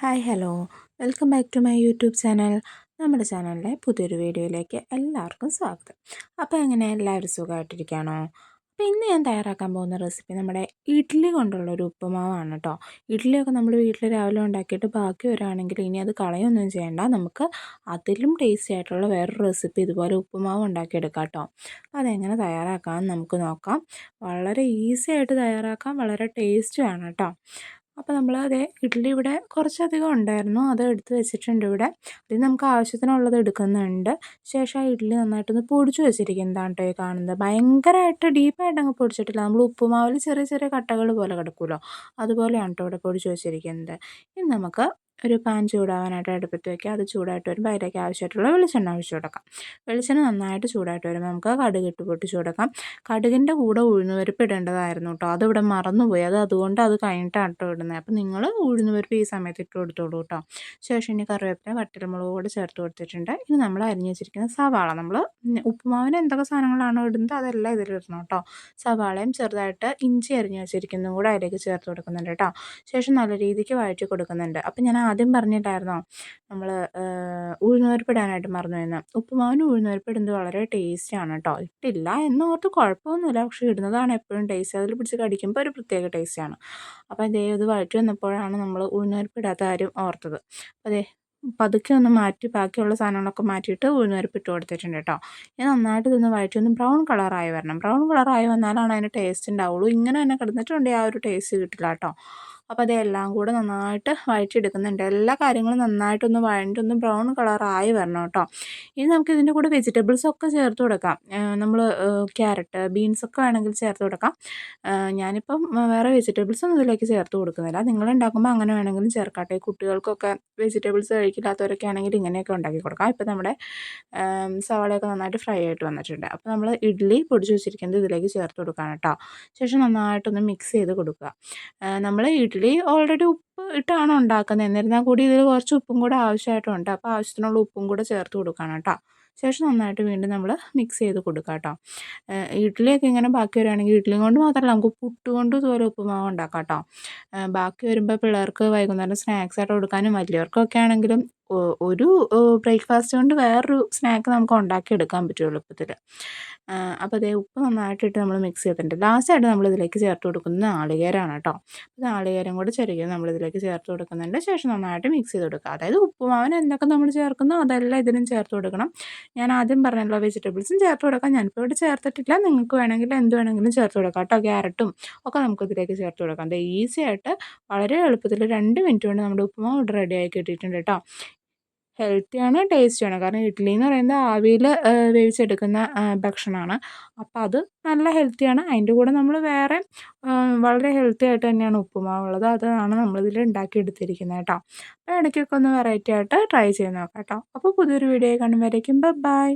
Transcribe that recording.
Hi hello welcome back to my YouTube channel നമ്മുടെ ചാനലിലെ പുതിയൊരു വീഡിയോയിലേക്ക് എല്ലാവർക്കും സ്വാഗതം. അപ്പോൾ എങ്ങനെ എല്ലാവരും സുഖമായിട്ടിരിക്കുകയാണോ? അപ്പോൾ ഇന്ന് ഞാൻ തയ്യാറാക്കാൻ പോകുന്ന റെസിപ്പി നമ്മുടെ ഇഡ്ഡലി കൊണ്ടുള്ള ഒരു ഉപ്പുമാവാണ് കേട്ടോ ഇഡ്ഡലിയൊക്കെ നമ്മൾ വീട്ടിൽ രാവിലെ ഉണ്ടാക്കിയിട്ട് ബാക്കി വരാണെങ്കിൽ ഇനി അത് കളയൊന്നും ചെയ്യേണ്ട. നമുക്ക് അതിലും ടേസ്റ്റി ആയിട്ടുള്ള വേറൊരു റെസിപ്പി ഇതുപോലെ ഉപ്പുമാവ് ഉണ്ടാക്കിയെടുക്കാം കേട്ടോ അതെങ്ങനെ തയ്യാറാക്കാമെന്ന് നമുക്ക് നോക്കാം. വളരെ ഈസി ആയിട്ട് തയ്യാറാക്കാം. വളരെ ടേസ്റ്റുമാണ് കേട്ടോ അപ്പോൾ നമ്മൾ അതേ ഇഡ്ഡലി ഇവിടെ കുറച്ചധികം ഉണ്ടായിരുന്നു. അത് എടുത്ത് വെച്ചിട്ടുണ്ട് ഇവിടെ. അതിൽ നമുക്ക് ആവശ്യത്തിനുള്ളത് എടുക്കുന്നുണ്ട്. ശേഷം ആ ഇഡ്ഡലി നന്നായിട്ടൊന്ന് പൊടിച്ച് വെച്ചിരിക്കുന്നതാണ് കേട്ടോ ഈ കാണുന്നത്. ഭയങ്കരമായിട്ട് ഡീപ്പായിട്ട് അങ്ങ് പൊടിച്ചിട്ടില്ല. നമ്മൾ ഉപ്പുമാവിൽ ചെറിയ ചെറിയ കട്ടകൾ പോലെ കിടക്കുമല്ലോ അതുപോലെയാണ് കേട്ടോ ഇവിടെ പൊടിച്ച് വെച്ചിരിക്കുന്നത്. ഇനി നമുക്ക് ഒരു പാൻ ചൂടാവാനായിട്ട് അടുപ്പത്ത് വയ്ക്കുക അത് ചൂടായിട്ട് വരുമ്പോൾ അതിലേക്ക് ആവശ്യമായിട്ടുള്ള വെളിച്ചെണ്ണ ഒഴിച്ചു കൊടുക്കാം. വെളിച്ചെണ്ണ നന്നായിട്ട് ചൂടായിട്ട് വരുമ്പോൾ നമുക്ക് കടുക് ഇട്ട് പൊട്ടിച്ചു കൊടുക്കാം. കടുകിന്റെ കൂടെ ഉഴുന്നുപരിപ്പ് ഇടേണ്ടതായിരുന്നു കേട്ടോ. അതിവിടെ മറന്നുപോയി. അത് അതുകൊണ്ട് അത് കഴിഞ്ഞിട്ടാണ് കേട്ടോ ഇടുന്നത്. അപ്പോൾ നിങ്ങൾ ഉഴുന്നുപരിപ്പ് ഈ സമയത്ത് ഇട്ട് കൊടുത്തോളൂ കേട്ടോ. ശേഷം ഇനി കറിവേപ്പില വറ്റൽമുളക് കൂടെ ചേർത്ത് കൊടുത്തിട്ടുണ്ട്. ഇനി നമ്മൾ അരിഞ്ഞു വെച്ചിരിക്കുന്ന സവാള. നമ്മൾ ഉപ്പുമാവിന് എന്തൊക്കെ സാധനങ്ങളാണോ ഇടുന്നത് അതെല്ലാം ഇതിലിടണം കേട്ടോ. സവാളയും ചെറുതായിട്ട് ഇഞ്ചി അരിഞ്ഞു വെച്ചിരിക്കുന്നതും കൂടെ അതിലേക്ക് ചേർത്ത് കൊടുക്കുന്നുണ്ട് കേട്ടോ. ശേഷം നല്ല രീതിക്ക് വഴറ്റി കൊടുക്കുന്നുണ്ട്. അപ്പോൾ ഞാൻ ആദ്യം പറഞ്ഞിട്ടായിരുന്നോ? നമ്മൾ ഉഴുന്നുപരിപ്പ് ഇടാനായിട്ട് മറന്നു എന്ന് ഉപ്പുമാവിന് ഉഴുന്നുപരിപ്പ് ഇടുന്നത് വളരെ ടേസ്റ്റാണ് കേട്ടോ. ഇട്ടില്ല എന്നോർത്ത് കുഴപ്പമൊന്നുമില്ല. പക്ഷേ ഇടുന്നതാണ് എപ്പോഴും ടേസ്റ്റ്. അതിൽ പിടിച്ച് കടിക്കുമ്പോൾ ഒരു പ്രത്യേക ടേസ്റ്റാണ്. അപ്പോൾ അതേ ഇത് വഴറ്റി വന്നപ്പോഴാണ് നമ്മൾ ഉഴുന്നുപരിപ്പ് ഇടാത്ത കാര്യം ഓർത്തത്. അതേ പതുക്കെ ഒന്ന് മാറ്റി ബാക്കിയുള്ള സാധനങ്ങളൊക്കെ മാറ്റിയിട്ട് ഉഴുന്നുപരിപ്പ് ഇട്ട് കൊടുത്തിട്ടുണ്ട് കേട്ടോ. ഇത് നന്നായിട്ട് ഇതൊന്ന് വഴറ്റി ഒന്ന് ബ്രൗൺ കളറായി വരണം. ബ്രൗൺ കളറായി വന്നാലാണ് അതിന്റെ ടേസ്റ്റ് ഉണ്ടാവുള്ളൂ. ഇങ്ങനെ തന്നെ കിടന്നിട്ടുണ്ടെങ്കിൽ ആ ഒരു ടേസ്റ്റ് കിട്ടില്ല കേട്ടോ. അപ്പോൾ അതെല്ലാം കൂടെ നന്നായിട്ട് വഴറ്റിയെടുക്കുന്നുണ്ട്. എല്ലാ കാര്യങ്ങളും നന്നായിട്ടൊന്ന് വഴണ്ടൊന്ന് ബ്രൗൺ കളറായി വരണം കേട്ടോ. ഇനി നമുക്ക് ഇതിന്റെ കൂടെ വെജിറ്റബിൾസ് ഒക്കെ ചേർത്ത് കൊടുക്കാം. നമ്മൾ ക്യാരറ്റ് ബീൻസ് ഒക്കെ വേണമെങ്കിൽ ചേർത്ത് കൊടുക്കാം. ഞാനിപ്പം വേറെ വെജിറ്റബിൾസ് ഒന്നും ഇതിലേക്ക് ചേർത്ത് കൊടുക്കുന്നില്ല. നിങ്ങൾ ഉണ്ടാക്കുമ്പോൾ അങ്ങനെ വേണമെങ്കിലും ചേർക്കാട്ടെ. കുട്ടികൾക്കൊക്കെ വെജിറ്റബിൾസ് കഴിക്കില്ലാത്തവരൊക്കെ ആണെങ്കിൽ ഇങ്ങനെയൊക്കെ ഉണ്ടാക്കി കൊടുക്കാം. ഇപ്പം നമ്മുടെ സവാളയൊക്കെ നന്നായിട്ട് ഫ്രൈ ആയിട്ട് വന്നിട്ടുണ്ട്. അപ്പോൾ നമ്മൾ ഇഡ്ഡലി പൊടിച്ച് വെച്ചിരിക്കുന്നത് ഇതിലേക്ക് ചേർത്ത് കൊടുക്കാൻ കേട്ടോ. ശേഷം നന്നായിട്ടൊന്ന് മിക്സ് ചെയ്ത് കൊടുക്കുക. നമ്മൾ ഇഡ്ഡലി ഇഡ്ഡലി ഓൾറെഡി ഉപ്പ് ഇട്ടാണ് ഉണ്ടാക്കുന്നത്. എന്നിരുന്നാൽ കൂടി ഇതിൽ കുറച്ച് ഉപ്പും കൂടെ ആവശ്യമായിട്ടുണ്ട്. അപ്പോൾ ആവശ്യത്തിനുള്ള ഉപ്പും കൂടെ ചേർത്ത് കൊടുക്കണം കേട്ടോ. ശേഷം നന്നായിട്ട് വീണ്ടും നമ്മൾ മിക്സ് ചെയ്ത് കൊടുക്കുക കേട്ടോ. ഇഡ്ഡലിയൊക്കെ ഇങ്ങനെ ബാക്കി വരികയാണെങ്കിൽ ഇഡ്ഡലി കൊണ്ട് മാത്രമല്ല നമുക്ക് പുട്ട് കൊണ്ട് ഇതുപോലെ ഉപ്പുമാവ് ഉണ്ടാക്കാം കേട്ടോ. ബാക്കി വരുമ്പോൾ പിള്ളേർക്ക് വൈകുന്നേരം സ്നാക്സ് ആയിട്ട് കൊടുക്കാനും വലിയവർക്കൊക്കെ ആണെങ്കിലും ഒരു ബ്രേക്ക്ഫാസ്റ്റ് കൊണ്ട് വേറൊരു സ്നാക്ക് നമുക്ക് ഉണ്ടാക്കിയെടുക്കാൻ പറ്റും എളുപ്പത്തിൽ. അപ്പോൾ അതേ ഉപ്പ് നന്നായിട്ടിട്ട് നമ്മൾ മിക്സ് ചെയ്തിട്ടുണ്ട്. ലാസ്റ്റായിട്ട് നമ്മൾ ഇതിലേക്ക് ചേർത്ത് കൊടുക്കുന്നത് നാളികേരമാണ് കേട്ടോ. നാളികേരം കൂടി ചെറിയ നമ്മൾ ഇതിലേക്ക് ചേർത്ത് കൊടുക്കുന്നുണ്ട്. ശേഷം നന്നായിട്ട് മിക്സ് ചെയ്ത് കൊടുക്കുക. അതായത് ഉപ്പുമാവൻ എന്തൊക്കെ നമ്മൾ ചേർക്കുന്നോ അതെല്ലാം ഇതിനും ചേർത്ത് കൊടുക്കണം. ഞാൻ ആദ്യം പറഞ്ഞല്ലോ വെജിറ്റബിൾസും ചേർത്ത് കൊടുക്കാം. ഞാനിപ്പോൾ ഇവിടെ ചേർത്തിട്ടില്ല. നിങ്ങൾക്ക് വേണമെങ്കിൽ എന്ത് വേണമെങ്കിലും ചേർത്ത് കൊടുക്കാം കേട്ടോ. ക്യാരറ്റും ഒക്കെ നമുക്ക് ഇതിലേക്ക് ചേർത്ത് കൊടുക്കാം. അത് ഈസി ആയിട്ട് വളരെ എളുപ്പത്തിൽ രണ്ട് മിനിറ്റ് കൊണ്ട് നമ്മുടെ ഉപ്പുമാവ് ഇവിടെ റെഡി ആയി കിട്ടിയിട്ടുണ്ട് കേട്ടോ. ഹെൽത്തിയാണ് ടേസ്റ്റിയാണ് കാരണം ഇഡ്ഡലി എന്ന് പറയുന്നത് ആവിയിൽ വേവിച്ചെടുക്കുന്ന ഭക്ഷണമാണ്. അപ്പോൾ അത് നല്ല ഹെൽത്തിയാണ് അതിന്റെ കൂടെ നമ്മൾ വേറെ വളരെ ഹെൽത്തി ആയിട്ട് തന്നെയാണ് ഉപ്പുമാവുള്ളത്. അതാണ് നമ്മളിതിൽ ഉണ്ടാക്കിയെടുത്തിരിക്കുന്നത് കേട്ടോ. അപ്പോൾ ഇടയ്ക്കൊക്കെ ഒന്ന് വെറൈറ്റി ആയിട്ട് ട്രൈ ചെയ്ത് നോക്കാം കേട്ടോ. അപ്പോൾ പുതിയൊരു വീഡിയോ കാണുമ്പോഴേക്കും ബൈ